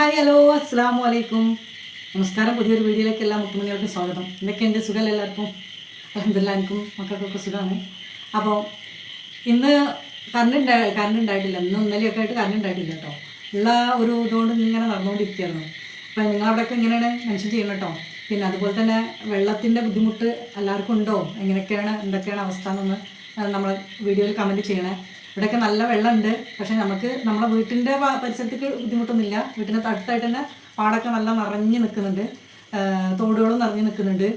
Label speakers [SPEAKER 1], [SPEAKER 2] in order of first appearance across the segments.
[SPEAKER 1] Hi hello അസ്സാം വലൈക്കും നമസ്കാരം പുതിയൊരു വീഡിയോയിലേക്ക് എല്ലാ മുത്തുമണികൾക്കും സ്വാഗതം. ഇതൊക്കെ എന്റെ സുഖം എല്ലാവർക്കും? അലഹമില്ല എനിക്കും മക്കൾക്കൊക്കെ സുഖമാണ്. അപ്പോൾ ഇന്ന് കറണ്ട് ഉണ്ടായി കറണ്ട് ഉണ്ടായിട്ടില്ല. ഇന്ന് ഇന്നലെയൊക്കെ ആയിട്ട് കറണ്ട് ഉണ്ടായിട്ടില്ല കേട്ടോ. ഉള്ള ഒരു ഇതുകൊണ്ട് ഇങ്ങനെ നടന്നുകൊണ്ടിരിക്കുകയായിരുന്നു അപ്പോൾ നിങ്ങളവിടെയൊക്കെ ഇങ്ങനെയാണ് മെൻഷൻ ചെയ്യണം കേട്ടോ? പിന്നെ അതുപോലെ തന്നെ വെള്ളത്തിന്റെ ബുദ്ധിമുട്ട് എല്ലാവർക്കും ഉണ്ടോ? എങ്ങനെയൊക്കെയാണ് എന്തൊക്കെയാണ് അവസ്ഥ എന്നൊന്ന് നമ്മൾ വീഡിയോയിൽ കമന്റ് ചെയ്യണേ. ഇവിടെയൊക്കെ നല്ല വെള്ളമുണ്ട്. പക്ഷെ നമുക്ക് നമ്മുടെ വീട്ടിന്റെ പരിസരത്തേക്ക് ബുദ്ധിമുട്ടൊന്നുമില്ല. വീട്ടിന്റെ അടുത്തായിട്ട് തന്നെ പാടൊക്കെ നല്ല നിറഞ്ഞു നിൽക്കുന്നുണ്ട്. തോടുകളും നിറഞ്ഞു നിൽക്കുന്നുണ്ട്.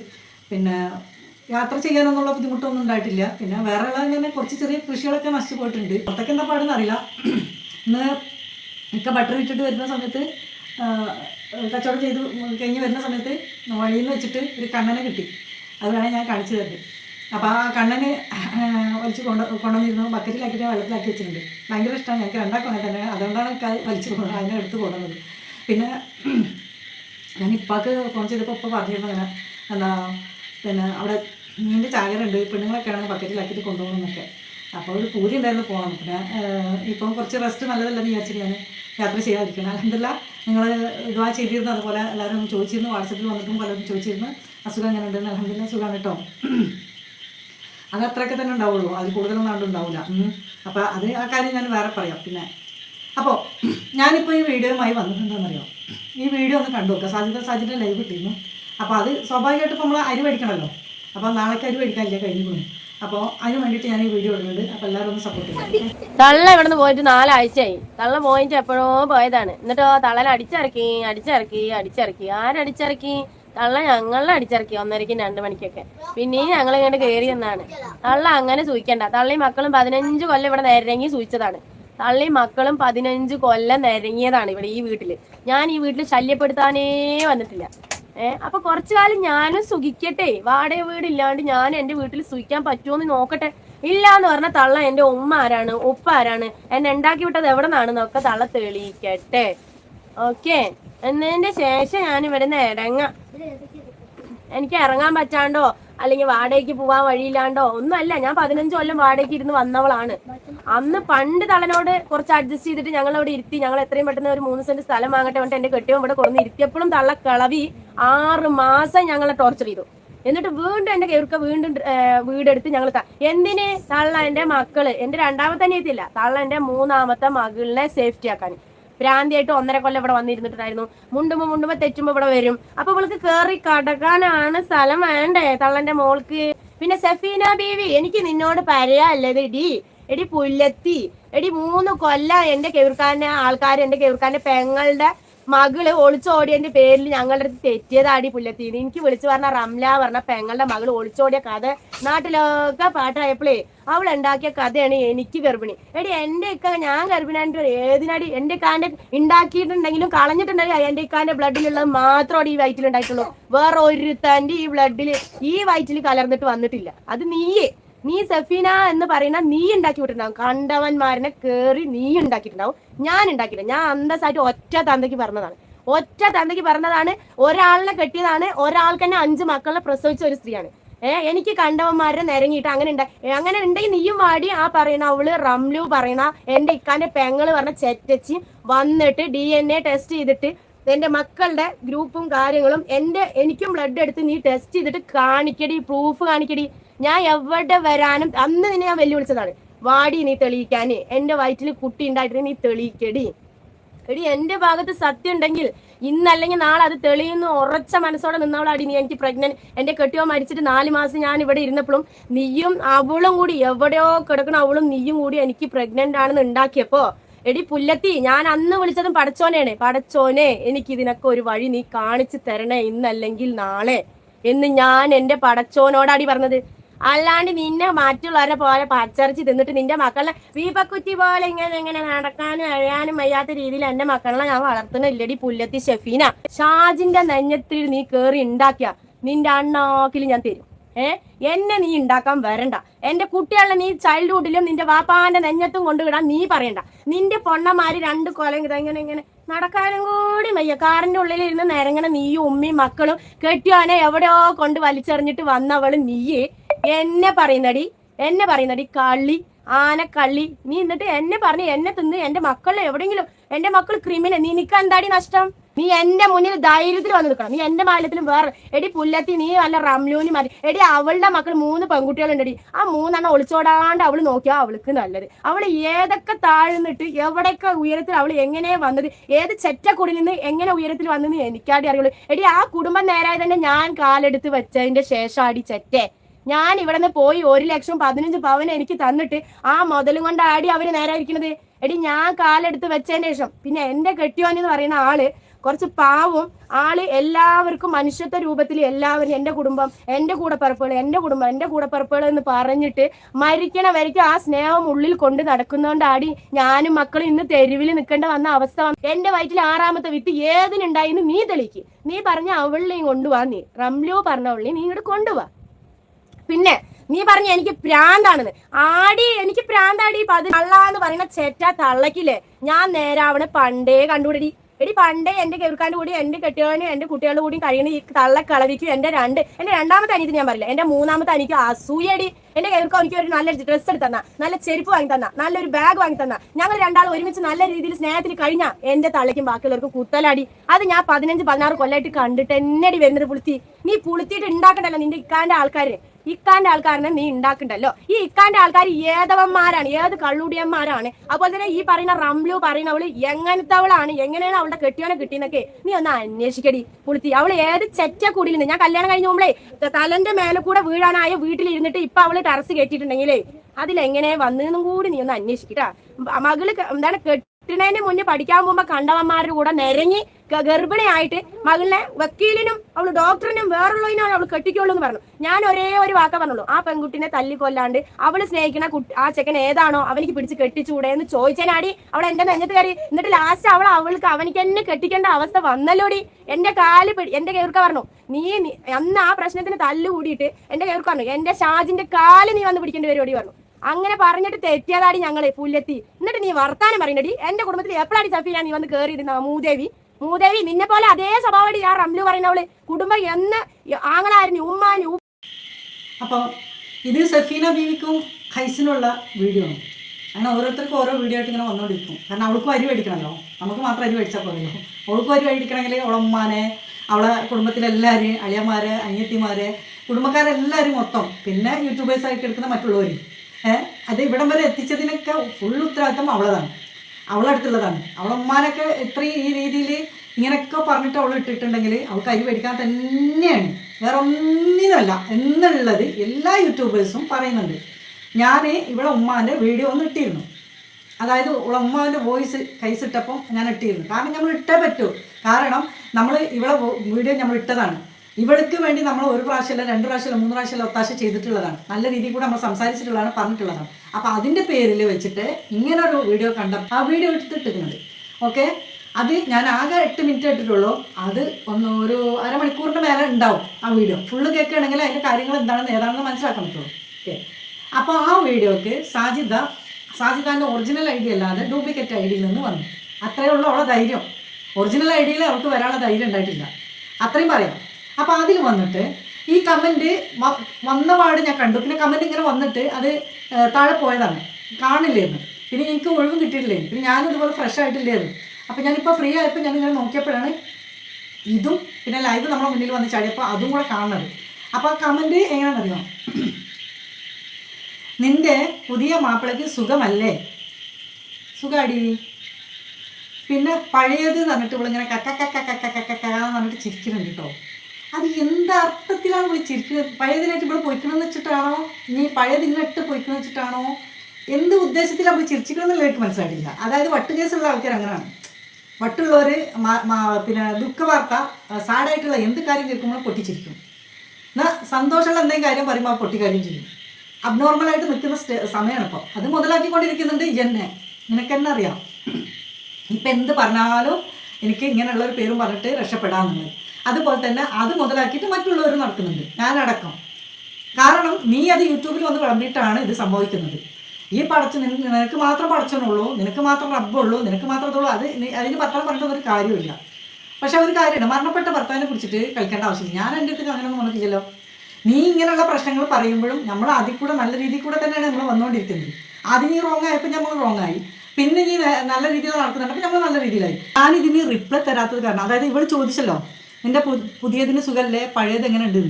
[SPEAKER 1] പിന്നെ യാത്ര ചെയ്യാനൊന്നുള്ള ബുദ്ധിമുട്ടൊന്നും ഉണ്ടായിട്ടില്ല. പിന്നെ വേറെ ഉള്ള ഇങ്ങനെ കുറച്ച് ചെറിയ കൃഷികളൊക്കെ നശിച്ചു പോയിട്ടുണ്ട്. പുറത്തൊക്കെ എന്താ പാടുന്നറിയില്ല ഇന്ന് ഒക്കെ ബട്ടർ വിറ്റിട്ട് വരുന്ന സമയത്ത് കച്ചവടം ചെയ്ത് കഴിഞ്ഞ് വരുന്ന സമയത്ത് വഴിയിൽ നിന്ന് വെച്ചിട്ട് ഒരു കണ്ണനെ കിട്ടി. അത് വേണേൽ ഞാൻ കാണിച്ചു തരുന്നത് അപ്പോൾ ആ കണ്ണന് വലിച്ച് കൊണ്ട് കൊണ്ടുവന്നിരുന്നു. ബക്കറ്റിലാക്കിയിട്ട് വെള്ളത്തിലാക്കി വെച്ചിട്ടുണ്ട്. ഭയങ്കര ഇഷ്ടമാണ് ഞങ്ങൾക്ക് രണ്ടാക്കും അങ്ങനെ തന്നെ. അതുകൊണ്ടാണ് വലിച്ചു കൊണ്ട് അതിനെ എടുത്ത് കൊണ്ടുവന്നത്. പിന്നെ ഞാൻ ഇപ്പാക്ക് ഫോൺ ചെയ്തപ്പോൾ ഇപ്പോൾ പറഞ്ഞിരുന്നു അങ്ങനെ എന്താ പിന്നെ അവിടെ നീണ്ട ചാകരുണ്ട് പെണ്ണുങ്ങളൊക്കെയാണ് ബക്കറ്റിലാക്കിയിട്ട് കൊണ്ടുപോകണമെന്നൊക്കെ. അപ്പോൾ ഒരു പൂരി ഉണ്ടായിരുന്നു പോകണം. പിന്നെ ഇപ്പം കുറച്ച് റെസ്റ്റ് നല്ലതല്ലെന്ന് വിചാരിച്ചിട്ട് ഞാൻ യാത്ര ചെയ്യാതിരിക്കണം അല്ലെന്തല്ല നിങ്ങൾ ഇതുവാ ചെയ്തിരുന്നു അതുപോലെ എല്ലാവരും ചോദിച്ചിരുന്നു. വാട്സപ്പിൽ വന്നിട്ടും പലരും ചോദിച്ചിരുന്നു. അസുഖം എങ്ങനെ ഉണ്ടെന്ന് അലഹമില്ല സുഖമാണ് കേട്ടോ. അത് അത്രയൊക്കെ തന്നെ ഉണ്ടാവുള്ളൂ. അത് കൂടുതലൊന്നും അവിടെ ഉണ്ടാവില്ല അപ്പോൾ അത് ആ കാര്യം ഞാൻ വേറെ പറയാം. പിന്നെ അപ്പോൾ ഞാനിപ്പോൾ ഈ വീഡിയോയുമായി വന്നിട്ടുണ്ടെന്നറിയോ ഈ വീഡിയോ ഒന്ന് കണ്ടു നോക്കുക സാജിത സാജിന്റെ ലൈവ് കിട്ടിയിരുന്നു. അപ്പോൾ അത് സ്വാഭാവികമായിട്ട് ഇപ്പോൾ നമ്മൾ അരി മേടിക്കണമല്ലോ അപ്പോൾ നാളേക്ക് അരി മേടിക്കാനില്ല കഴിഞ്ഞു പോയി. അപ്പോൾ അതിന് വേണ്ടിയിട്ട് ഞാൻ ഈ വീഡിയോ ഇടുന്നുണ്ട്. അപ്പോൾ എല്ലാവരും ഒന്ന് സപ്പോർട്ട് ചെയ്യാം.
[SPEAKER 2] തള്ള ഇവിടെ നിന്ന് പോയിട്ട് നാലാഴ്ചയായി. തള്ള പോയിട്ട് എപ്പോഴോ പോയതാണ്. എന്നിട്ടോ തള്ളനെ അടിച്ചിറക്കി അടിച്ചിറക്കി അടിച്ചിറക്കി. ആരടിച്ചിറക്കി? തള്ള ഞങ്ങളെ അടിച്ചിറക്കി ഒന്നരക്കും രണ്ട് മണിക്കൊക്കെ. പിന്നെയും ഞങ്ങൾ ഇങ്ങോട്ട് കയറി എന്നാണ് തള്ള അങ്ങനെ സൂയിക്കണ്ട. തള്ളി മക്കളും പതിനഞ്ച് കൊല്ലം ഇവിടെ നിരങ്ങി സൂയിച്ചതാണ്. തള്ളി മക്കളും പതിനഞ്ച് കൊല്ലം നിരങ്ങിയതാണ് ഇവിടെ ഈ വീട്ടിൽ ഞാൻ ഈ വീട്ടിൽ ശല്യപ്പെടുത്താനേ വന്നിട്ടില്ല. ഏഹ് അപ്പൊ കുറച്ചു കാലം ഞാനും സുഖിക്കട്ടെ. വാടക വീടില്ലാണ്ട് ഞാൻ എന്റെ വീട്ടിൽ സുഖിക്കാൻ പറ്റുമോന്ന് നോക്കട്ടെ. ഇല്ല എന്ന് പറഞ്ഞ തള്ള എന്റെ ഉമ്മ ആരാണ് ഉപ്പ ആരാണ് എന്നെ ഉണ്ടാക്കി വിട്ടത് എവിടെ നിന്നാണെന്നൊക്കെ തള്ള തെളിയിക്കട്ടെ. ഓക്കെ. എന്നതിന്റെ ശേഷം ഞാൻ ഇവിടെ നിന്ന് ഇറങ്ങാം എനിക്ക് ഇറങ്ങാൻ പറ്റാണ്ടോ? അല്ലെങ്കിൽ വാടകയ്ക്ക് പോവാൻ വഴിയില്ലാണ്ടോ? ഒന്നുമല്ല ഞാൻ പതിനഞ്ച് കൊല്ലം വാടകയ്ക്ക് ഇരുന്ന് വന്നവളാണ്. അന്ന് പണ്ട് തളനോട് കുറച്ച് അഡ്ജസ്റ്റ് ചെയ്തിട്ട് ഞങ്ങൾ അവിടെ ഇരുത്തി ഞങ്ങൾ എത്രയും പെട്ടെന്ന് ഒരു മൂന്ന് സെന്റ് സ്ഥലം വാങ്ങട്ടെ പറഞ്ഞിട്ട് എന്റെ കെട്ടിയോ ഇവിടെ കൊടുന്ന് ഇരുത്തിയപ്പോഴും തള്ള കിളവി ആറ് മാസം ഞങ്ങളെ ടോർച്ചർ ചെയ്തു. എന്നിട്ട് വീണ്ടും എന്റെ കേൾക്ക വീണ്ടും വീടെടുത്ത് ഞങ്ങൾ എന്തിന് തള്ള എന്റെ മക്കൾ? എന്റെ രണ്ടാമത്തെ അനിയത്തില്ല തള്ള എന്റെ മൂന്നാമത്തെ മകളിനെ സേഫ്റ്റി ആക്കാൻ. ഭ്രാന്തിയായിട്ട് ഒന്നര കൊല്ലം ഇവിടെ വന്നിരുന്നിട്ടുണ്ടായിരുന്നു. മുണ്ടുമ്പോ മുണ്ടുമ്പോ തെറ്റുമ്പോ ഇവിടെ വരും. അപ്പൊ ഇവൾക്ക് കേറി കടക്കാനാണ് സ്ഥലം വേണ്ടേ? തള്ളന്റെ മോൾക്ക്. പിന്നെ സഫീന ബീവി എനിക്ക് നിന്നോട് പറയാല്ലത് ഇടി എടി പുല്ലത്തി. എടി മൂന്ന് കൊല്ലം എന്റെ കെവിർക്കാരനെ ആൾക്കാർ എന്റെ കെവിർക്കാരന്റെ പെങ്ങളുടെ മകൾ ഒളിച്ചോടിയന്റെ പേരിൽ ഞങ്ങളുടെ അടുത്ത് തെറ്റിയതാടി പുല്ലത്തീന്. എനിക്ക് വിളിച്ചു പറഞ്ഞ റംല പറഞ്ഞ പെങ്ങളുടെ മകൾ ഒളിച്ചോടിയ കഥ നാട്ടിലൊക്കെ പാട്ടായപ്പോഴേ അവൾ ഉണ്ടാക്കിയ കഥയാണ് എനിക്ക് ഗർഭിണി. എടി എന്റെ ഇക്ക ഞാൻ ഗർഭിണിയായിട്ട് ഏതിനടി? എന്റെ ഇക്കാന്റെ ഉണ്ടാക്കിയിട്ടുണ്ടെങ്കിലും കളഞ്ഞിട്ടുണ്ടെങ്കിൽ എന്റെ ഇക്കാന്റെ ബ്ലഡിലുള്ളത് മാത്രമാണ് ഈ വയറ്റിൽ ഉണ്ടായിട്ടുള്ളൂ വേറെ ഈ ബ്ലഡിൽ ഈ വയറ്റിൽ കലർന്നിട്ട് വന്നിട്ടില്ല. അത് നീയേ. നീ സഫീന എന്ന് പറയുന്ന നീ ഉണ്ടാക്കി വിട്ടിട്ടുണ്ടാവും കണ്ടവന്മാരനെ കേറി നീ ഉണ്ടാക്കിയിട്ടുണ്ടാവും. ഞാൻ ഉണ്ടാക്കിയില്ല. ഞാൻ അന്തസ്സായിട്ട് ഒറ്റ തന്തയ്ക്ക് പറഞ്ഞതാണ്. ഒറ്റ തന്തയ്ക്ക് പറഞ്ഞതാണ്. ഒരാളിനെ കെട്ടിയതാണ്. ഒരാൾക്ക് തന്നെ അഞ്ച് മക്കളെ പ്രസവിച്ച ഒരു സ്ത്രീയാണ്. ഏ എനിക്ക് കണ്ടവന്മാരെ നിരങ്ങിയിട്ട് അങ്ങനെ ഉണ്ട്. അങ്ങനെ ഉണ്ടെങ്കിൽ നീയും വാടി. ആ പറയണ അവൾ റംലു പറയണ എന്റെ ഇക്കാന്റെ പെങ്ങൾ പറഞ്ഞ ചെറ്റച്ചി വന്നിട്ട് ഡി എൻ എ ടെസ്റ്റ് ചെയ്തിട്ട് എന്റെ മക്കളുടെ ഗ്രൂപ്പും കാര്യങ്ങളും എന്റെ എനിക്കും ബ്ലഡ് എടുത്ത് നീ ടെസ്റ്റ് ചെയ്തിട്ട് കാണിക്കടി പ്രൂഫ് കാണിക്കടി. ഞാൻ എവിടെ വരാനും അന്ന് നിന്നെ ഞാൻ വെല്ലുവിളിച്ചതാണ്. വാടി നീ തെളിയിക്കാൻ എന്റെ വയറ്റിൽ കുട്ടി ഉണ്ടായിട്ട് നീ തെളിയിക്കടി. എടി എന്റെ ഭാഗത്ത് സത്യം ഉണ്ടെങ്കിൽ ഇന്നല്ലെങ്കിൽ നാളെ അത് തെളിയുന്നു ഉറച്ച മനസ്സോടെ നിന്നവളാടി നീ. എനിക്ക് പ്രഗ്നന്റ് എന്റെ കെട്ടിയോ മരിച്ചിട്ട് നാല് മാസം ഞാൻ ഇവിടെ ഇരുന്നപ്പോഴും നീയും അവളും കൂടി എവിടെയോ കിടക്കണ അവളും നീയും കൂടി എനിക്ക് പ്രഗ്നന്റ് ആണെന്ന് ഉണ്ടാക്കിയപ്പോ എടി പുല്ലത്തി ഞാൻ അന്ന് വിളിച്ചതും പടച്ചോനെയാണ്. പടച്ചോനെ എനിക്ക് ഇതിനൊക്കെ ഒരു വഴി നീ കാണിച്ചു തരണേ ഇന്നല്ലെങ്കിൽ നാളെ. എന്ന് ഞാൻ എന്റെ പടച്ചോനോടാടി പറഞ്ഞത്. അല്ലാണ്ട് നിന്നെ മറ്റുള്ളവരെ പോലെ പച്ചറിച്ച് തിന്നിട്ട് നിന്റെ മക്കളെ വീപ്പക്കുറ്റി പോലെ ഇങ്ങനെ ഇങ്ങനെ നടക്കാനും അഴയാനും വയ്യാത്ത രീതിയിൽ എന്റെ മക്കളെ ഞാൻ വളർത്തുന്നില്ലടി പുല്ലത്തി ഷെഫീന. ഷാജിന്റെ നെഞ്ഞത്തിൽ നീ കേറി ഉണ്ടാക്കിയ നിന്റെ അണ്ണാക്കിൽ ഞാൻ തരും. ഏ? എന്നെ നീ ഉണ്ടാക്കാൻ വരണ്ട. എന്റെ കുട്ടികളെ നീ ചൈൽഡ്ഹുഡിലും നിന്റെ വാപ്പാന്റെ നെഞ്ഞത്തും കൊണ്ടുവിടാൻ നീ പറയണ്ട. നിന്റെ പൊണ്ണമാര് രണ്ട് കൊല ഇങ്ങനെ ഇങ്ങനെ നടക്കാനും കൂടി മയ്യ കാറിന്റെ ഉള്ളിൽ ഇരുന്ന് നിരങ്ങണ നീയും ഉമ്മയും മക്കളും കെട്ടിയാനെ എവിടെയോ കൊണ്ട് വലിച്ചെറിഞ്ഞിട്ട് വന്നവൾ നീയേ. എന്നെ പറയുന്നടി എന്നെ പറയുന്നടി കള്ളി ആനക്കള്ളി. നീ എന്നിട്ട് എന്നെ പറഞ്ഞു എന്നെ തിന്ന് എന്റെ മക്കളെ എവിടെയെങ്കിലും എന്റെ മക്കൾ ക്രിമിനൽ നീ നിനക്ക് എന്താടി നഷ്ടം? നീ എന്റെ മുന്നിൽ ധൈര്യത്തിൽ വന്നു നിൽക്കണം. നീ എന്റെ മാലത്തിലും വേറെ. എടി പുല്ലത്തി നീ വല്ല റംലൂനി മതി എടി അവളുടെ മക്കൾ മൂന്ന് പെൺകുട്ടികളുണ്ടടി. ആ മൂന്നെണ്ണം ഒളിച്ചോടാണ്ട് അവൾ നോക്കിയാ അവൾക്ക് നല്ലത്. അവൾ ഏതൊക്കെ താഴ്ന്നിട്ട് എവിടെയൊക്കെ ഉയരത്തിൽ അവൾ എങ്ങനെ വന്നത് ഏത് ചെറ്റക്കുടിൽ നിന്ന് എങ്ങനെ ഉയരത്തിൽ വന്നെന്ന് എനിക്കാടി അറിയുള്ളൂ. എടി ആ കുടുംബം നേരായി തന്നെ ഞാൻ കാലെടുത്ത് വെച്ചതിന്റെ ശേഷം ആടി ചെറ്റേ. ഞാൻ ഇവിടെ നിന്ന് പോയി ഒരു ലക്ഷം പതിനഞ്ച് പവൻ എനിക്ക് തന്നിട്ട് ആ മുതലും കൊണ്ട് ആടി അവർ നേരെ ഇരിക്കണത്. എടി ഞാൻ കാലെടുത്ത് വെച്ചതിന് ശേഷം പിന്നെ എന്റെ കെട്ടിയോൻ എന്ന് പറയുന്ന ആൾ കുറച്ച് പാവും ആൾ എല്ലാവർക്കും മനുഷ്യത്വ രൂപത്തിൽ എല്ലാവരും എന്റെ കുടുംബം എന്റെ കൂടപ്പറപ്പുകൾ എന്റെ കുടുംബം എന്റെ കൂടപ്പറപ്പുകൾ എന്ന് പറഞ്ഞിട്ട് മരിക്കണ വരയ്ക്കും ആ സ്നേഹം ഉള്ളിൽ കൊണ്ട് നടക്കുന്നതുകൊണ്ടാടി ഞാനും മക്കളും ഇന്ന് തെരുവിൽ നിൽക്കേണ്ട വന്ന അവസ്ഥ വന്നു. എന്റെ വയറ്റിൽ ആറാമത്തെ വിത്ത് ഏതിനുണ്ടായിന്ന് നീ തെളിക്ക് നീ പറഞ്ഞ അവളിനെയും കൊണ്ടുപോവാ നീ. റംലു പറഞ്ഞ അവളിനെ നീ ഇങ്ങോട്ട് കൊണ്ടുപോവാ പിന്നെ നീ പറഞ്ഞ എനിക്ക് പ്രാന്താണെന്ന്. ആടി എനിക്ക് പ്രാന്താടി. തള്ളാന്ന് പറയുന്ന ചേറ്റ തള്ളക്കില്ലേ? ഞാൻ നേരാവണ പണ്ടേ കണ്ടുപിടി. എടി പണ്ടേ എന്റെ കേൾക്കാന്റെ കൂടി എന്റെ കെട്ടിയവനും എന്റെ കുട്ടികളുടെ കൂടി കഴിയുന്ന ഈ തള്ളക്കളവിക്കും എന്റെ രണ്ട് എന്റെ രണ്ടാമത്തെ അനിയത്തിന് ഞാൻ പറയില്ല? എന്റെ മൂന്നാമത്തെ അനിക്ക് അസൂയടി. എന്റെ കേൾക്കോ എനിക്ക് ഒരു നല്ല ഡ്രസ്സ് എടുത്ത് തന്ന നല്ല ചെരുപ്പ് വാങ്ങി തന്ന നല്ലൊരു ബാഗ് വാങ്ങി തന്ന. ഞങ്ങൾ രണ്ടാൾ ഒരുമിച്ച് നല്ല രീതിയിൽ സ്നേഹത്തിൽ കഴിഞ്ഞ എന്റെ തള്ളയ്ക്കും ബാക്കിയുള്ളവർക്കും കുത്തലാടി. അത് ഞാൻ പതിനഞ്ച് പതിനാറ് കൊല്ലമായിട്ട് കണ്ടിട്ട് എന്നടി വരുന്നത് പുളുത്തി. നീ പുളുത്തിയിട്ട് ഉണ്ടാക്കണ്ടല്ലോ നിന്റെ ഇക്കാന്റെ ആൾക്കാര്. ഇക്കാന്റെ ആൾക്കാരനെ നീ ഉണ്ടാക്കണ്ടല്ലോ? ഈ ഇക്കാന്റെ ആൾക്കാർ ഏതവന്മാരാണ്? ഏത് കള്ളുടിയന്മാരാണ്? അതുപോലെ തന്നെ ഈ പറയുന്ന റംലു പറയുന്നവൾ എങ്ങനത്തെ അവളാണ്? എങ്ങനെയാണ് അവളുടെ കെട്ടിയോനെ കിട്ടിയെന്നൊക്കെ നീ ഒന്ന് അന്വേഷിക്കടി പുളുത്തി. അവൾ ഏത് ചെറ്റ കൂടിയിൽ നിന്ന് ഞാൻ കല്യാണം കഴിഞ്ഞ മുമ്പളേ തലന്റെ മേലെ കൂടെ വീഴാനായ വീട്ടിലിരുന്നിട്ട് ഇപ്പൊ അവൾ ടെറസ് കെട്ടിയിട്ടുണ്ടെങ്കിലേ അതിലെങ്ങനെ വന്നതെന്നും കൂടി നീ ഒന്ന് അന്വേഷിക്കട്ടാ. മകൾ എന്താണ് കെട്ടിണേന് മുന്നേ പഠിക്കാൻ പോകുമ്പോ കണ്ടവന്മാരുടെ കൂടെ നിരങ്ങി ഗർഭിണിയായിട്ട് മകളിനെ വക്കീലിനും അവൾ ഡോക്ടറിനും വേറുള്ളതിനും അവൾ കെട്ടിക്കുള്ളൂ എന്ന് പറഞ്ഞു. ഞാൻ ഒരേ ഒരു വാക്ക പറഞ്ഞുള്ളൂ. ആ പെൺകുട്ടിനെ തല്ലിക്കൊല്ലാണ്ട് അവൾ സ്നേഹിക്കുന്ന ആ ചെക്കൻ ഏതാണോ അവനിക്ക് പിടിച്ച് കെട്ടിച്ചൂടെ എന്ന് ചോദിച്ചനാടി അവൾ എന്റെ നെഞ്ഞത്ത് കയറി എന്നിട്ട് ലാസ്റ്റ് അവൾ അവൾക്ക് അവനിക്ക് എന്നെ കെട്ടിക്കേണ്ട അവസ്ഥ വന്നല്ലോടി എന്റെ കാൽ എന്റെ കേൾക്ക പറഞ്ഞു. നീ അന്ന് ആ പ്രശ്നത്തിന് തല്ല് കൂടിയിട്ട് എന്റെ കേൾക്ക പറഞ്ഞു. എന്റെ ഷാജിന്റെ കാൽ നീ വന്ന് പിടിക്കേണ്ടി വരുമോടി പറഞ്ഞു. അങ്ങനെ പറഞ്ഞിട്ട് തെറ്റിയതാടി ഞങ്ങളെ പുല്ലെത്തി. എന്നിട്ട് നീ വർത്താനം പറയണ്ടടി എന്റെ കുടുംബത്തിൽ എപ്പോഴാണ് സഫീന നീ വന്ന് കയറിയിരുന്ന മൂദേവി? മൂദേവി നിന്നെ പോലെ അതേ സ്വഭാവടി ആ റംലു പറയുന്നവൾ കുടുംബം എന്ന് ആങ്ങളായിരുന്നു ഉമ്മാന്
[SPEAKER 1] അപ്പൊ ഇത് സഫീന ബീവിക്കും ഹൈസിനുള്ള വീഡിയോ ആണ്. അങ്ങനെ ഓരോരുത്തർക്കും ഓരോ വീഡിയോ ആയിട്ട് ഇങ്ങനെ വന്നുകൊണ്ടിരിക്കും കാരണം അവൾക്ക് അരി മേടിക്കണമല്ലോ നമുക്ക് മാത്രം അരി മേടിച്ചാൽ പോരല്ലോ. അവൾക്കും അരി മേടിക്കണമെങ്കിൽ അവളെ ഉമ്മാനെ അവളെ കുടുംബത്തിലെല്ലാവരും അളിയന്മാരെ അനിയത്തിമാരെ കുടുംബക്കാരെല്ലാവരും മൊത്തം. പിന്നെ യൂട്യൂബേഴ്സായിട്ട് എടുക്കുന്ന മറ്റുള്ളവർ ഏഹ് അത് ഇവിടം വരെ എത്തിച്ചതിനൊക്കെ ഫുൾ ഉത്തരവാദിത്തം അവളതാണ്. അവളടുത്തുള്ളതാണ്. അവളെ ഉമ്മാനൊക്കെ ഇത്രയും ഈ രീതിയിൽ ഇങ്ങനെയൊക്കെ പറഞ്ഞിട്ട് അവൾ ഇട്ടിട്ടുണ്ടെങ്കിൽ അവൾക്ക് അരി മേടിക്കാൻ തന്നെയാണ്. വേറെ ഒന്നിനുമല്ല. എന്നുള്ളത് എല്ലാ യൂട്യൂബേഴ്സും പറയുന്നുണ്ട്. ഞാൻ ഇവിടെ ഉമ്മാന്റെ വീഡിയോ ഒന്ന് ഇട്ടിരുന്നു. അതായത് ഇവിടെ ഉമ്മാന്റെ വോയിസ് കൈസിട്ടപ്പം ഞാൻ ഇട്ടിരുന്നു. കാരണം നമ്മൾ ഇട്ടേ പറ്റൂ. കാരണം നമ്മൾ ഇവിടെ വീഡിയോ നമ്മൾ ഇട്ടതാണ് ഇവൾക്ക് വേണ്ടി നമ്മൾ ഒരു പ്രാവശ്യമല്ല രണ്ട് പ്രാവശ്യമല്ല മൂന്ന് പ്രാവശ്യമല്ല ഒത്താശ ചെയ്തിട്ടുള്ളതാണ്. നല്ല രീതിയിൽ കൂടെ നമ്മൾ സംസാരിച്ചിട്ടുള്ളതാണ് പറഞ്ഞിട്ടുള്ളതാണ്. അപ്പോൾ അതിന്റെ പേരിൽ വെച്ചിട്ട് ഇങ്ങനെ ഒരു വീഡിയോ കണ്ട ആ വീഡിയോ എടുത്തിട്ടിരുന്നത് ഓക്കെ അത് ഞാൻ ആകെ എട്ട് മിനിറ്റ് ഇട്ടിട്ടുള്ളൂ. അത് ഒന്ന് ഒരു അരമണിക്കൂറിന്റെ മേലെ ഉണ്ടാവും ആ വീഡിയോ. ഫുള്ള് കേൾക്കുകയാണെങ്കിൽ അതിന്റെ കാര്യങ്ങൾ എന്താണെന്ന് ഏതാണെന്ന് മനസ്സിലാക്കാൻ പറ്റുള്ളൂ. ഓക്കെ അപ്പോൾ ആ വീഡിയോക്ക് സാജിദ സാജിദാന്റെ ഒറിജിനൽ ഐ ഡി അല്ലാതെ ഡ്യൂപ്ലിക്കേറ്റ് ഐ ഡിയിൽ നിന്ന് വന്നു. അത്രയുള്ള ധൈര്യം. ഒറിജിനൽ ഐ ഡിയിൽ അവൾക്ക് വരാനുള്ള ധൈര്യം ഉണ്ടായിട്ടില്ല. അത്രയും പറയാം. അപ്പോൾ അതിൽ വന്നിട്ട് ഈ കമന്റ് വന്ന പാട് ഞാൻ കണ്ടു പിന്നെ കമന്റ് ഇങ്ങനെ വന്നിട്ട് അത് താഴെ പോയതാണ് കാണില്ലായിരുന്നു പിന്നെ എനിക്ക് ഒഴിവും കിട്ടിയിട്ടില്ലായിരുന്നു പിന്നെ ഞാനും ഇതുപോലെ ഫ്രഷ് ആയിട്ടില്ലായിരുന്നു അപ്പോൾ ഞാനിപ്പോൾ ഫ്രീ ആയപ്പോൾ ഞാനിങ്ങനെ നോക്കിയപ്പോഴാണ് ഇതും പിന്നെ ലൈവ് നമ്മുടെ മുന്നിൽ വന്ന് ചാടിയപ്പോൾ അതും കൂടെ കാണുന്നത് അപ്പോൾ ആ കമന്റ് എങ്ങനെയാണെന്നറിയോ നിന്റെ പുതിയ മാപ്പിളയ്ക്ക് സുഖമല്ലേ സുഖാടി പിന്നെ പഴയത് എന്ന് പറഞ്ഞിട്ട് ഇവളിങ്ങനെ ഇങ്ങനെ കക്ക കക്ക കക്ക കക്ക എന്ന് പറഞ്ഞിട്ട് ചിരിക്കുന്നുണ്ട് കേട്ടോ അത് എന്ത് അർത്ഥത്തിലാണ് വിളിച്ചിരിക്കുന്നത് ചിരിക്കുന്നത്? പഴയതിനായിട്ട് ഇവിടെ പൊയ്ക്കണമെന്ന് വെച്ചിട്ടാണോ? ഇനി പഴയത് ഇന്നിട്ട് പൊയ്ക്കണമെന്ന് വെച്ചിട്ടാണോ? എന്ത് ഉദ്ദേശത്തിലാണ് അവൾ ചിരിച്ചിക്കണമെന്നുള്ള എനിക്ക് മനസ്സിലായിട്ടില്ല. അതായത് വട്ട് കേസുള്ള ആൾക്കാർ അങ്ങനെയാണ്. വട്ടുള്ളവർ പിന്നെ ദുഃഖവാർത്ത സാഡായിട്ടുള്ള എന്ത് കാര്യം കേൾക്കുമ്പോഴും പൊട്ടിച്ചിരിക്കും. എന്നാൽ സന്തോഷമുള്ള എന്തെങ്കിലും കാര്യം പറയുമ്പോൾ പൊട്ടി പൊട്ടിക്കാര്യം ചെയ്യും. അബ്നോർമലായിട്ട് നിൽക്കുന്ന സമയമാണ് ഇപ്പോൾ അത് മുതലാക്കിക്കൊണ്ടിരിക്കുന്നുണ്ട് എന്നെ നിനക്ക് എന്നെ അറിയാം. ഇപ്പം എന്ത് പറഞ്ഞാലും എനിക്ക് ഇങ്ങനെയുള്ള ഒരു പേരും പറഞ്ഞിട്ട് രക്ഷപ്പെടാമെന്നുള്ളത് അതുപോലെ തന്നെ അത് മുതലാക്കിയിട്ട് മറ്റുള്ളവർ നടക്കുന്നുണ്ട്. ഞാനടക്കം. കാരണം നീ അത് യൂട്യൂബിൽ വന്ന് വിളമ്പിയിട്ടാണ് ഇത് സംഭവിക്കുന്നത്. ഈ പടച്ചു നിനക്ക് മാത്രം പടച്ചനുള്ളൂ നിനക്ക് മാത്രം റബ്ബുള്ളൂ നിനക്ക് മാത്രം അതുള്ളൂ അത് അതിന് പത്രം ഒരു കാര്യമില്ല പക്ഷെ ഒരു കാര്യമുണ്ട് മരണപ്പെട്ട ഭർത്താവിനെ കുറിച്ചിട്ട് കളിക്കേണ്ട ആവശ്യമില്ല. ഞാൻ എന്റെ അടുത്ത് അങ്ങനെയൊന്നും വന്നിട്ടില്ലല്ലോ നീ ഇങ്ങനെയുള്ള പ്രശ്നങ്ങൾ പറയുമ്പോഴും നമ്മൾ അതിൽ കൂടെ നല്ല രീതിയിൽ കൂടെ തന്നെയാണ് നമ്മൾ വന്നുകൊണ്ടിരിക്കുന്നത്. അത് നീ റോങ് ആയപ്പോൾ നമ്മൾ റോങ് ആയി. പിന്നെ നീ നല്ല രീതിയിൽ നടത്തുന്നുണ്ടപ്പോൾ നമ്മൾ നല്ല രീതിയിലായി. ഞാൻ ഇതിന് റിപ്ലൈ തരാത്തത് കാരണം അതായത് ഇവൾ ചോദിച്ചല്ലോ നിന്റെ പു- പുതിയതിന് സുഖമല്ലേ പഴയത് എങ്ങനെ ഉണ്ട്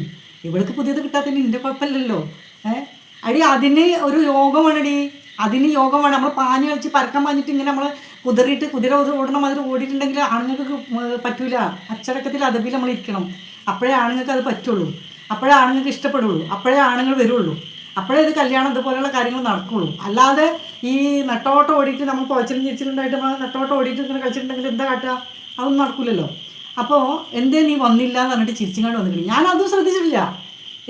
[SPEAKER 1] ഇവൾക്ക് പുതിയത് കിട്ടാത്തതിന് നിന്റെ കുഴപ്പമില്ലല്ലോ. ഏഹ് അടി അതിന് ഒരു യോഗമാണടി. അതിന് യോഗമാണ്. നമ്മൾ പാഞ്ഞ് കളിച്ച് പരക്കം പാഞ്ഞിട്ട് ഇങ്ങനെ നമ്മൾ കുതിറിയിട്ട് കുതിര ഓടണം മാതിരി ഓടിയിട്ടുണ്ടെങ്കിൽ ആണുങ്ങൾക്ക് പറ്റൂല. അച്ചടക്കത്തിൽ അതവിൽ നമ്മൾ ഇരിക്കണം. അപ്പോഴേ ആണുങ്ങൾക്ക് അത് പറ്റുള്ളൂ. അപ്പോഴേ ആണുങ്ങൾക്ക് ഇഷ്ടപ്പെടുള്ളൂ. അപ്പോഴേ ആണുങ്ങൾ വരുള്ളൂ. അപ്പോഴേ ഇത് കല്യാണം ഇതുപോലെയുള്ള കാര്യങ്ങൾ നടക്കുള്ളൂ. അല്ലാതെ ഈ നട്ടോട്ടം ഓടിയിട്ട് നമ്മൾ കുഴച്ചിലും ചിരിച്ചിലുണ്ടായിട്ട് നമ്മൾ നട്ടോട്ടം ഓടിയിട്ട് ഇങ്ങനെ കളിച്ചിട്ടുണ്ടെങ്കിൽ എന്താ കാട്ടുക? അതൊന്നും നടക്കില്ലല്ലോ അപ്പോൾ എന്തേ നീ വന്നില്ല എന്ന് പറഞ്ഞിട്ട് ചിരിച്ചുകൊണ്ട് വന്നിട്ടുണ്ട് ഞാൻ അതും ശ്രദ്ധിച്ചിട്ടില്ല.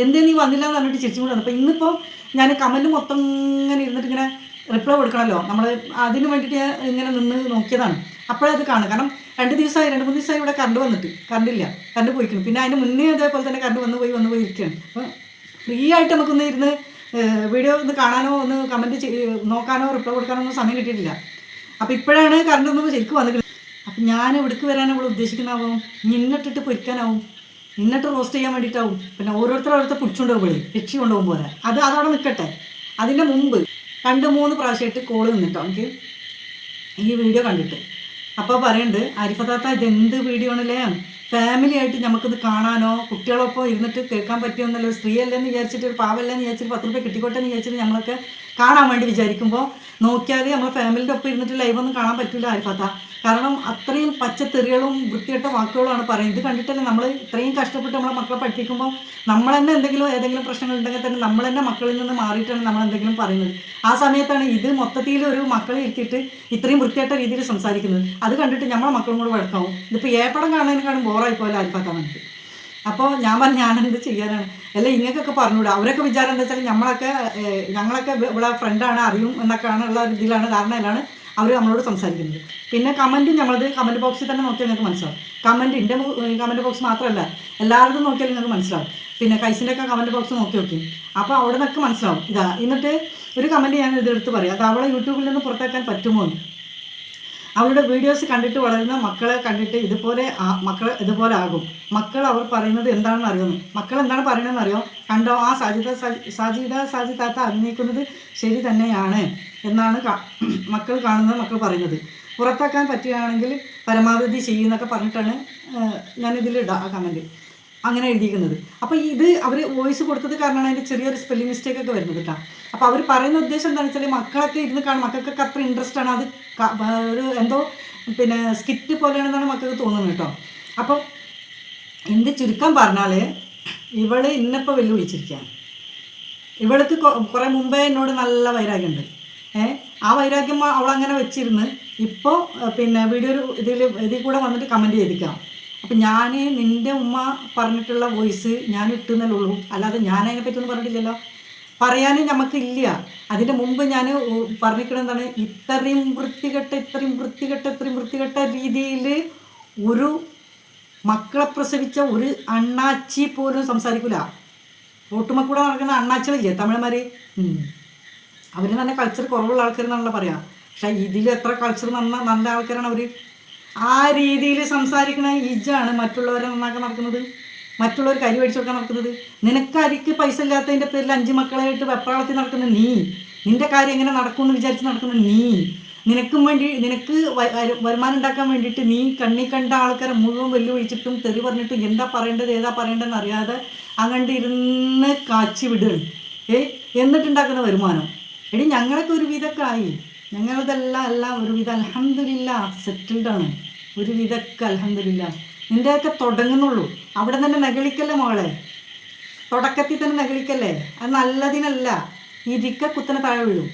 [SPEAKER 1] എന്തേ നീ വന്നില്ല എന്ന് പറഞ്ഞിട്ട് ചിരിച്ചും വന്നു. അപ്പോൾ ഇന്നിപ്പോൾ ഞാൻ കമലിന് മൊത്തം ഇങ്ങനെ ഇരുന്നിട്ട് ഇങ്ങനെ റിപ്ലൈ കൊടുക്കണമല്ലോ നമ്മൾ അതിന് വേണ്ടിയിട്ട് ഞാൻ ഇങ്ങനെ നിന്ന് നോക്കിയതാണ്. അപ്പോഴേ അത് കാണും കാരണം രണ്ട് ദിവസമായി രണ്ട് മൂന്ന് ദിവസമായി ഇവിടെ കറണ്ട് വന്നിട്ട്. കറണ്ടില്ല. കറണ്ട് പോയിക്കുന്നു പിന്നെ അതിന് മുന്നേ അതേപോലെ തന്നെ കറണ്ട് വന്ന് പോയി വന്ന് പോയി ഇരിക്കുകയാണ്. അപ്പോൾ ഫ്രീ ആയിട്ട് നമുക്കൊന്ന് ഇരുന്ന് വീഡിയോ ഒന്ന് കാണാനോ ഒന്ന് കമന്റ് നോക്കാനോ റിപ്ലൈ കൊടുക്കാനോ ഒന്നും സമയം കിട്ടിയിട്ടില്ല. അപ്പോൾ ഇപ്പോഴാണ് കറണ്ട് ഒന്ന് ശരിക്കും വന്നിട്ട് അപ്പം ഞാൻ എവിടേക്ക് വരാൻ അവൾ ഉദ്ദേശിക്കുന്നതാവും നിന്നിട്ടിട്ട് പൊരിക്കാനാവും. നിന്നിട്ട് റോസ്റ്റ് ചെയ്യാൻ വേണ്ടിയിട്ടാവും പിന്നെ ഓരോരുത്തർ ഓരോരുത്തർ പിടിച്ചുകൊണ്ട് പോകുമ്പോഴേ രക്ഷി കൊണ്ടുപോകും പോലെ. അത് അതവിടെ നിൽക്കട്ടെ അതിന്റെ മുമ്പ് രണ്ട് മൂന്ന് പ്രാവശ്യമായിട്ട് കോൾ നിന്നിട്ടോ എനിക്ക്? ഈ വീഡിയോ കണ്ടിട്ട്. അപ്പോൾ പറയുന്നുണ്ട് ആരിഫത്താത്ത ഇതെന്ത് വീഡിയോ ആണല്ലേ? ഫാമിലി ആയിട്ട് നമുക്കിത് കാണാനോ? കുട്ടികളൊപ്പം ഇരുന്നിട്ട് കേൾക്കാൻ പറ്റുമെന്നല്ലോ ഒരു സ്ത്രീയല്ലെന്ന് വിചാരിച്ചിട്ട് ഒരു പാവല്ലെന്ന് വിചാരിച്ചിട്ട് പത്ത് റുപ്യ കിട്ടിക്കോട്ടെ എന്ന് വിചാരിച്ചിട്ട് നമ്മളൊക്കെ കാണാൻ വേണ്ടി വിചാരിക്കുമ്പോൾ നോക്കിയാൽ നമ്മൾ ഫാമിലിന്റെ ഒപ്പം ഇരുന്നിട്ട് ലൈവൊന്നും കാണാൻ പറ്റില്ല ആരിഫത്ത. കാരണം അത്രയും പച്ചത്തെറികളും വൃത്തികെട്ട വാക്കുകളുമാണ് പറയുന്നത്. ഇത് കണ്ടിട്ടല്ലേ നമ്മൾ ഇത്രയും കഷ്ടപ്പെട്ട് നമ്മളെ മക്കളെ പഠിപ്പിക്കുമ്പോൾ നമ്മൾ തന്നെ എന്തെങ്കിലും ഏതെങ്കിലും പ്രശ്നങ്ങൾ ഉണ്ടെങ്കിൽ തന്നെ നമ്മൾ തന്നെ മക്കളിൽ നിന്ന് മാറിയിട്ടാണ് നമ്മൾ എന്തെങ്കിലും പറയുന്നത്. ആ സമയത്താണ് ഇത് മൊത്തത്തിൽ ഒരു മക്കളെ ഇരുത്തിയിട്ട് ഇത്രയും വൃത്തിയായിട്ട രീതിയിൽ സംസാരിക്കുന്നത്. അത് കണ്ടിട്ട് നമ്മളെ മക്കളും കൂടെ വഴക്കാവും. ഇതിപ്പോൾ ഏപ്പടം കാണുന്നതിനെക്കാളും ബോറായി പോലെ ആൽഫാക്കാൻ വേണ്ടിയിട്ട് അപ്പോൾ ഞാൻ പറഞ്ഞു ഞാനെന്ത് ചെയ്യാനാണ്? അല്ല ഇങ്ങനെയൊക്കെ പറഞ്ഞുകൂടാ അവരൊക്കെ വിചാരം എന്താ വെച്ചാൽ നമ്മളൊക്കെ ഞങ്ങളൊക്കെ ഇവിടെ ഫ്രണ്ടാണ് അറിയും എന്നൊക്കെയാണ് ഉള്ള ഇതിലാണ് ധാരണയിലാണ് അവർ നമ്മളോട് സംസാരിക്കുന്നത്. പിന്നെ കമന്റും നമ്മളത് കമന്റ് ബോക്സിൽ തന്നെ നോക്കിയാൽ നിങ്ങൾക്ക് മനസ്സിലാവും. കമന്റ് എന്റെ കമന്റ് ബോക്സ് മാത്രമല്ല എല്ലാവരുടെയും നോക്കിയാൽ നിങ്ങൾക്ക് മനസ്സിലാവും. പിന്നെ കൈസിന്റെ ഒക്കെ കമന്റ് ബോക്സ് നോക്കി നോക്കി. അപ്പോൾ അവിടെ നിന്നൊക്കെ മനസ്സിലാവും. ഇതാ എന്നിട്ട് ഒരു കമന്റ് ഞാൻ ഇതെടുത്ത് പറയാം. അത് അവളെ യൂട്യൂബിൽ നിന്ന് പുറത്താക്കാൻ പറ്റുമോ എന്ന്. അവളുടെ വീഡിയോസ് കണ്ടിട്ട് വളരുന്ന മക്കളെ കണ്ടിട്ട് ഇതുപോലെ മക്കൾ ഇതുപോലെ ആകും. മക്കൾ അവർ പറയുന്നത് എന്താണെന്ന് അറിയുന്നു. മക്കൾ എന്താണ് പറയണതെന്ന് അറിയോ? കണ്ടോ ആ സാജിത സാജിത സാജിതാത്ത സാജി അഭിനയിക്കുന്നത് ശരി തന്നെയാണ് എന്നാണ് മക്കൾ കാണുന്നത് മക്കൾ പറയുന്നത്. പുറത്താക്കാൻ പറ്റുകയാണെങ്കിൽ പരമാവധി ചെയ്യുന്നൊക്കെ പറഞ്ഞിട്ടാണ് ഞാനിതിലിടാം ആ കമന്റ് അങ്ങനെ എഴുതിയിരിക്കുന്നത്. അപ്പോൾ ഇത് അവർ വോയിസ് കൊടുത്തത് കാരണമാണ് അതിന്റെ ചെറിയൊരു സ്പെല്ലിംഗ് മിസ്റ്റേക്ക് ഒക്കെ വരുന്നത് കേട്ടോ. അപ്പോൾ അവർ പറയുന്ന ഉദ്ദേശം എന്താണെന്ന് വെച്ചാൽ മക്കളൊക്കെ ഇരുന്ന് കാണും. മക്കൾക്കൊക്കെ അത്ര ഇൻട്രസ്റ്റ് ആണ്. അത് ഒരു എന്തോ പിന്നെ സ്കിറ്റ് പോലെയാണെന്നാണ് മക്കൾക്ക് തോന്നുന്നത് കേട്ടോ. അപ്പം എന്ത് ചുരുക്കം പറഞ്ഞാൽ ഇവൾ ഇന്നിപ്പോൾ വെല്ലുവിളിച്ചിരിക്കുകയാണ് ഇവൾക്ക് കുറേ മുമ്പേ എന്നോട് നല്ല വൈരാഗ്യമുണ്ട്. ഏ ആ വൈരാഗ്യം അവളങ്ങനെ വെച്ചിരുന്ന് ഇപ്പോൾ പിന്നെ വീഡിയോ ഇതിൽ ഇതിൽ കൂടെ വന്നിട്ട് കമന്റ് ചെയ്തിരിക്കാം. അപ്പം ഞാൻ നിന്റെ ഉമ്മ പറഞ്ഞിട്ടുള്ള വോയിസ് ഞാൻ ഇട്ടുന്നല്ലേ ഉള്ളൂ. അല്ലാതെ ഞാൻ അതിനെ പറ്റിയൊന്നും പറഞ്ഞിട്ടില്ലല്ലോ. പറയാനും നമുക്കില്ല അതിന്റെ മുമ്പ് ഞാൻ പറഞ്ഞിരിക്കുന്നത് എന്താണ്? ഇത്രയും വൃത്തികെട്ട ഇത്രയും വൃത്തികെട്ട ഇത്രയും വൃത്തികെട്ട രീതിയിൽ ഒരു മക്കളെ പ്രസവിച്ച ഒരു അണ്ണാച്ചി പോലും സംസാരിക്കില്ല റോട്ടുമക്കൂടെ നടക്കുന്ന അണ്ണാച്ചികളില്ലേ തമിഴന്മാർ അവർ തന്നെ കൾച്ചർ കുറവുള്ള ആൾക്കാരെന്നാണല്ലോ പറയാം. പക്ഷേ ഇതിൽ എത്ര കൾച്ചർ നന്ന നല്ല ആൾക്കാരാണ് അവർ ആ രീതിയിൽ സംസാരിക്കുന്ന ഇജാണ് മറ്റുള്ളവരെ നന്നാക്കാൻ നടക്കുന്നത്. മറ്റുള്ളവർ കരി മേടിച്ചു കൊടുക്കാൻ നടക്കുന്നത്. നിനക്ക് അരിക്ക് പൈസ ഇല്ലാത്തതിന്റെ പേരിൽ അഞ്ച് മക്കളായിട്ട് വെപ്രാളത്തിൽ നടക്കുന്ന നീ നിന്റെ കാര്യം എങ്ങനെ നടക്കുമെന്ന് വിചാരിച്ച് നടക്കുന്ന നീ നിനക്കും വേണ്ടി നിനക്ക് വരുമാനം ഉണ്ടാക്കാൻ വേണ്ടിയിട്ട് നീ കണ്ണി കണ്ട ആൾക്കാരെ മുഴുവൻ വെല്ലുവിളിച്ചിട്ടും തെറി പറഞ്ഞിട്ടും എന്താ പറയേണ്ടത് ഏതാ പറയേണ്ടതെന്ന് അറിയാതെ അങ്ങണ്ട് ഇരുന്ന് കാച്ചി വിടുകയാണ്. ഏ എന്നിട്ടുണ്ടാക്കുന്ന വരുമാനം. എടി ഞങ്ങളൊക്കെ ഒരു വിധക്കായി ഞങ്ങളതെല്ലാം എല്ലാം ഒരുവിധ അലഹമില്ല സെറ്റിൽഡാണ് ഒരുവിധമൊക്കെ അലഹമില്ല നിന്റെയൊക്കെ തുടങ്ങുന്നുള്ളൂ. അവിടെ തന്നെ നകളിക്കല്ലേ മോളെ? തുടക്കത്തിൽ തന്നെ നകളിക്കല്ലേ അത് നല്ലതിനല്ല. ഇരിക്ക കുത്തനെ താഴെ വീഴും.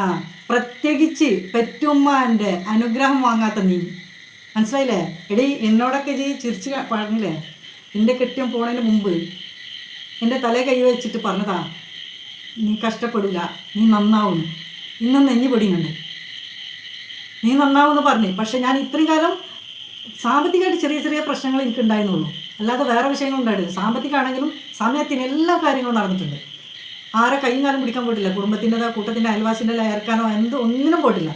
[SPEAKER 1] ആ പ്രത്യേകിച്ച് പെറ്റുമ്മാന്റെ അനുഗ്രഹം വാങ്ങാത്ത നീ. മനസ്സിലായില്ലേ? എടി എന്നോടൊക്കെ ചെയ്ത് ചിരിച്ച് പറഞ്ഞില്ലേ? എന്റെ കെട്ടിയം പോണതിന് മുമ്പ് എന്റെ തലേ കൈ വെച്ചിട്ട് പറഞ്ഞതാ. നീ കഷ്ടപ്പെടില്ല നീ നന്നാവും ഇന്നും നെഞ്ഞു പൊടിയുന്നുണ്ട്. നീ നന്നാവുമെന്ന് പറഞ്ഞു. പക്ഷെ ഞാൻ ഇത്രയും കാലം സാമ്പത്തികമായിട്ട് ചെറിയ ചെറിയ പ്രശ്നങ്ങൾ എനിക്ക് ഉണ്ടായിരുന്നുള്ളൂ അല്ലാതെ വേറെ വിഷയങ്ങൾ ഉണ്ടായിട്ടില്ല സാമ്പത്തികമാണെങ്കിലും സമയത്തിന് എല്ലാ കാര്യങ്ങളും നടന്നിട്ടുണ്ട്. ആരെ കൈയും കാലം പിടിക്കാൻ പോയിട്ടില്ല. കുടുംബത്തിന്റെതോ കൂട്ടത്തിന്റെ അയൽവാസിന്റെ അയർക്കാനോ എന്ത് ഒന്നിനും പോയിട്ടില്ല.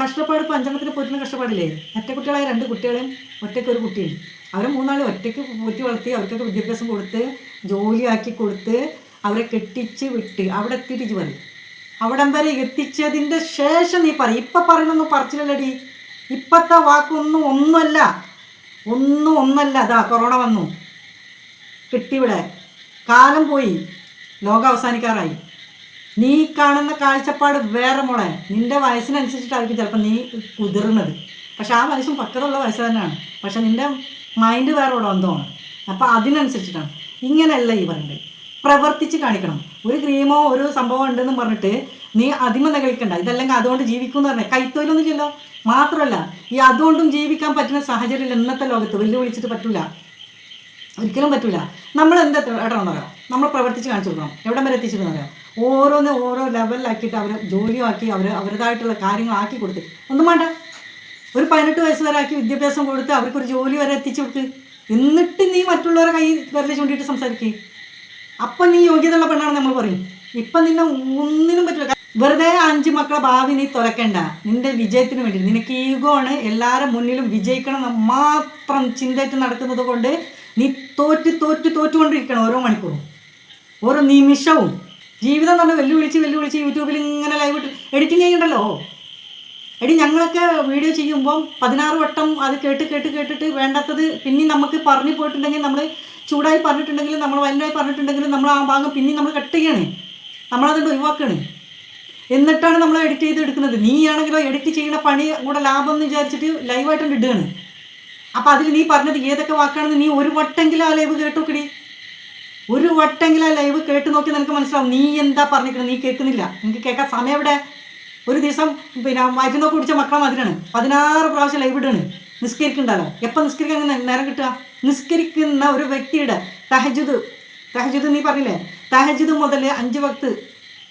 [SPEAKER 1] കഷ്ടപ്പാട് ഇപ്പോൾ അഞ്ചെണ്ണത്തിന് പോറ്റുന്ന കഷ്ടപ്പാടില്ലേ? ഒറ്റ കുട്ടികളായ രണ്ട് കുട്ടികളെയും ഒറ്റയ്ക്ക് ഒരു കുട്ടിയും അവരെ മൂന്നാളും ഒറ്റയ്ക്ക് പോറ്റി വളർത്തി അവർക്കൊക്കെ വിദ്യാഭ്യാസം കൊടുത്ത് ജോലിയാക്കി കൊടുത്ത് അവരെ കെട്ടിച്ച് വിട്ട് അവിടെ എത്തിയിട്ട് പറയും. അവിടം വരെ എത്തിച്ചതിന്റെ ശേഷം നീ പറ ഇപ്പം പറയണമെന്ന് പറിച്ചില്ലല്ലടി ഇപ്പത്തെ വാക്കൊന്നും ഒന്നുമല്ല. ഒന്നും ഒന്നല്ല. അതാ കൊറോണ വന്നു. കിട്ടിവിടെ കാലം പോയി. ലോകം അവസാനിക്കാറായി. നീ കാണുന്ന കാഴ്ചപ്പാട് വേറെ മോളെ. നിന്റെ വയസ്സിനനുസരിച്ചിട്ടായിരിക്കും ചിലപ്പോൾ നീ കുതിർന്നത്. പക്ഷെ ആ വയസ്സും പക്കതുള്ള വയസ്സ് തന്നെയാണ്. പക്ഷെ നിന്റെ മൈൻഡ് വേറെ ഇവിടെ ബന്ധമാണ്. അപ്പോൾ അതിനനുസരിച്ചിട്ടാണ്. ഇങ്ങനെയല്ല ഈ പറയുന്നത് പ്രവർത്തിച്ച് കാണിക്കണം. ഒരു ക്രീമോ ഒരു സംഭവം ഉണ്ടെന്ന് പറഞ്ഞിട്ട് നീ അതിമ നികളിക്കണ്ട. ഇതല്ലെങ്കിൽ അതുകൊണ്ട് ജീവിക്കും എന്ന് പറഞ്ഞാൽ കൈത്തൊഴിലൊന്നുമില്ലല്ലോ. മാത്രമല്ല ഈ അതുകൊണ്ടും ജീവിക്കാൻ പറ്റുന്ന സാഹചര്യം ഇല്ല ഇന്നത്തെ ലോകത്ത്. വെല്ലുവിളിച്ചിട്ട് പറ്റൂല. ഒരിക്കലും പറ്റൂല. നമ്മൾ എന്താ ഇടണമെന്നറിയോ നമ്മൾ പ്രവർത്തിച്ച് കാണിച്ചു കൊടുക്കണം. എവിടം വരെ എത്തിച്ചിരുന്നറിയോ ഓരോന്ന് ഓരോ ലെവലിലാക്കിയിട്ട് അവരെ ജോലിയാക്കി അവർ അവരുടേതായിട്ടുള്ള കാര്യങ്ങൾ ആക്കി കൊടുത്ത്. ഒന്നും വേണ്ട. ഒരു പതിനെട്ട് വയസ്സ് വരെ ആക്കി വിദ്യാഭ്യാസം കൊടുത്ത് അവർക്കൊരു ജോലി വരെ എത്തിച്ചു കൊടുത്ത് എന്നിട്ട് നീ മറ്റുള്ളവരെ കൈ വിരൽ ചൂണ്ടിയിട്ട് സംസാരിക്കുക അപ്പം നീ യോഗ്യതയുള്ള പെണ്ണാണെന്ന് നമ്മൾ പറയും. ഇപ്പം നിന്നെ ഒന്നിനും പറ്റില്ല. വെറുതെ അഞ്ച് മക്കളെ ഭാവി നീ തുറക്കണ്ട നിന്റെ വിജയത്തിന് വേണ്ടി. നിനക്ക് ഈഗോ ആണ്. എല്ലാവരും മുന്നിലും വിജയിക്കണം മാത്രം ചിന്തയിട്ട് നടക്കുന്നത് കൊണ്ട് നീ തോറ്റ് തോറ്റ് തോറ്റുകൊണ്ടിരിക്കണം ഓരോ മണിക്കൂറും. ഓരോ നിമിഷവും. ജീവിതം തന്നെ വെല്ലുവിളിച്ച് വെല്ലുവിളിച്ച് യൂട്യൂബിൽ ഇങ്ങനെ ലൈവ് എഡിറ്റിംഗ് ചെയ്യണ്ടല്ലോ? എടി ഞങ്ങളൊക്കെ വീഡിയോ ചെയ്യുമ്പം പതിനാറ് വട്ടം അത് കേട്ട് കേട്ട് കേട്ടിട്ട് വേണ്ടാത്തത് പിന്നെ നമുക്ക് പറഞ്ഞു പോയിട്ടുണ്ടെങ്കിൽ നമ്മൾ ചൂടായി പറഞ്ഞിട്ടുണ്ടെങ്കിലും നമ്മൾ വലുതായി പറഞ്ഞിട്ടുണ്ടെങ്കിലും നമ്മൾ ആ ഭാഗം പിന്നെയും നമ്മൾ കട്ട് ചെയ്യണേ. നമ്മളതുകൊണ്ട് ഒഴിവാക്കണേ. എന്നിട്ടാണ് നമ്മൾ എഡിറ്റ് ചെയ്ത് എടുക്കുന്നത്. നീയാണെങ്കിലോ എഡിറ്റ് ചെയ്യുന്ന പണി കൂടെ ലാഭം എന്ന് വിചാരിച്ചിട്ട് ലൈവായിട്ടുണ്ട് ഇടുകയാണ്. അപ്പോൾ അതിൽ നീ പറഞ്ഞത് ഏതൊക്കെ വാക്കാണെന്ന് നീ ഒരു വട്ടെങ്കിലും ആ ലൈവ് കേട്ടോക്കടി. ഒരു വട്ടെങ്കിലും ആ ലൈവ് കേട്ട് നോക്കി നിനക്ക് മനസ്സിലാവും. നീ എന്താ പറഞ്ഞിരിക്കുന്നത് നീ കേൾക്കുന്നില്ല. നിനക്ക് കേൾക്കാൻ സമയം എവിടെ? ഒരു ദിവസം പിന്നെ മരുന്നൊക്കെ കുടിച്ച മക്കളെ മതിരാണ് പതിനാറ് പ്രാവശ്യം ലൈവ് ഇടുകയാണ്. നിസ്കരിക്കണ്ടല്ലോ. എപ്പോൾ നിസ്കരിക്കാൻ നേരം കിട്ടുക? നിസ്കരിക്കുന്ന ഒരു വ്യക്തിയുടെ തഹജുദ് തഹജുദ് നീ പറഞ്ഞില്ലേ? തഹജുദ് മുതൽ അഞ്ച് വക്ത്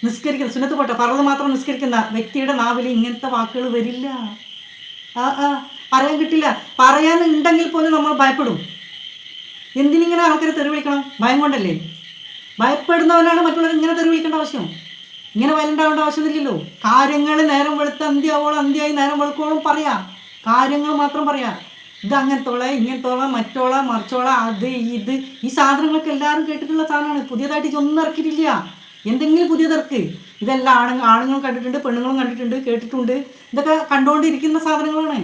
[SPEAKER 1] നിസ്കരിക്കുന്ന സുന്നത്ത് പോട്ടെ പറത് മാത്രം നിസ്കരിക്കുന്ന വ്യക്തിയുടെ നാവിൽ ഇങ്ങനത്തെ വാക്കുകൾ വരില്ല. ആ ആ പറയാൻ കിട്ടില്ല. പറയാനുണ്ടെങ്കിൽ പോലും നമ്മൾ ഭയപ്പെടും. എന്തിനിങ്ങനെ ആൾക്കാരെ തെറി വിളിക്കണം? ഭയം കൊണ്ടല്ലേ? ഭയപ്പെടുന്നവനാണ് മറ്റുള്ളവർ ഇങ്ങനെ തെറി വിളിക്കേണ്ട ആവശ്യം. ഇങ്ങനെ വരണ്ടാവേണ്ട ആവശ്യമൊന്നുമില്ലല്ലോ കാര്യങ്ങൾ നേരം വെളുത്ത് അന്ത്യാവോളം അന്ത്യായി നേരം വെളുക്കോളം പറയാം. കാര്യങ്ങൾ മാത്രം പറയാം. ഇത് അങ്ങനത്തോളെ ഇങ്ങനത്തോളെ മറ്റോളെ മറിച്ചോളെ അത് ഇത്. ഈ സാധനങ്ങളൊക്കെ എല്ലാവരും കേട്ടിട്ടുള്ള സാധനമാണ്. പുതിയതായിട്ട് ഇതൊന്നും ഇറക്കിയിട്ടില്ല. എന്തെങ്കിലും പുതിയതിറക്ക് ഇതെല്ലാം ആണുങ്ങൾ ആണുങ്ങളും കണ്ടിട്ടുണ്ട് പെണ്ണുങ്ങളും കണ്ടിട്ടുണ്ട് കേട്ടിട്ടുണ്ട്. ഇതൊക്കെ കണ്ടുകൊണ്ടിരിക്കുന്ന സാധനങ്ങളാണ്.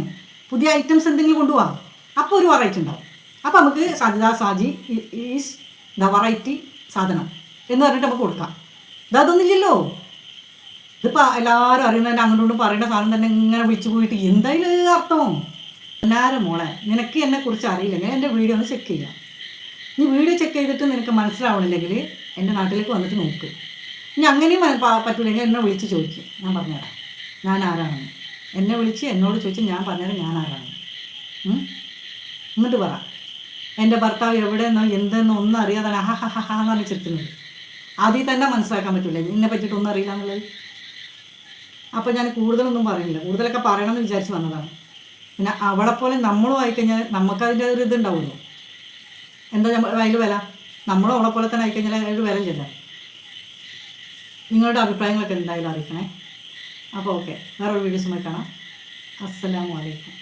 [SPEAKER 1] പുതിയ ഐറ്റംസ് എന്തെങ്കിലും കൊണ്ടുപോവാം അപ്പോൾ ഒരു വെറൈറ്റി ഉണ്ടാവും. അപ്പോൾ നമുക്ക് Sajitha Saji is the variety സാധനം എന്ന് പറഞ്ഞിട്ട് നമുക്ക് കൊടുക്കാം. ഇതൊന്നുമില്ലല്ലോ ഇതിപ്പോൾ എല്ലാവരും അറിയുന്നതിന്റെ അങ്ങോട്ടും പറയേണ്ട സാധനം തന്നെ ഇങ്ങനെ വിളിച്ചു പോയിട്ട് എന്തായാലും അർത്ഥമോ എല്ലാവരും മോളെ നിനക്ക് എന്നെ കുറിച്ച് അറിയില്ലെങ്കിൽ എന്റെ വീഡിയോ ഒന്ന് ചെക്ക് ചെയ്യാം. നീ വീഡിയോ ചെക്ക് ചെയ്തിട്ട് നിനക്ക് മനസ്സിലാവണില്ലെങ്കിൽ എന്റെ നാട്ടിലേക്ക് വന്നിട്ട് നോക്ക്. ഇനി അങ്ങനെയും പറ്റില്ലെങ്കിൽ എന്നെ വിളിച്ച് ചോദിക്കും. ഞാൻ പറഞ്ഞുതരാം. ഞാൻ ആരാണെന്ന് എന്നെ വിളിച്ച് എന്നോട് ചോദിച്ച് ഞാൻ പറഞ്ഞുതരാം ഞാൻ ആരാണ്? എന്നിട്ട് പറ. എന്റെ ഭർത്താവ് എവിടെയെന്നോ എന്തെന്നോ ഒന്നും അറിയാതാണ്. ഹ ഹ ഹ ഹ എന്നാണ് ചിരിക്കുന്നത്. അതിൽ തന്നെ മനസ്സിലാക്കാൻ പറ്റില്ല എന്നെ പറ്റിയിട്ടൊന്നും അറിയില്ല എന്നുള്ളത്. അപ്പോൾ ഞാൻ കൂടുതലൊന്നും പറയുന്നില്ല കൂടുതലൊക്കെ പറയണമെന്ന് വിചാരിച്ച് വന്നതാണ്. പിന്നെ അവളെ പോലെ നമ്മളും ആയിക്കഴിഞ്ഞാൽ നമുക്കതിന്റെ ഒരു ഇതുണ്ടാവുമല്ലോ. എന്താ നമ്മൾ അതിൽ വില? നമ്മളും അവളെ പോലെ തന്നെ ആയിക്കഴിഞ്ഞാൽ അതിൽ വില ചെല്ലാം നിങ്ങളുടെ അഭിപ്രായങ്ങളൊക്കെ എന്തായാലും അറിയിക്കണേ. അപ്പോൾ ഓക്കെ വേറൊരു വീഡിയോസുമായി കാണാം. അസ്സലാമു അലൈക്കും.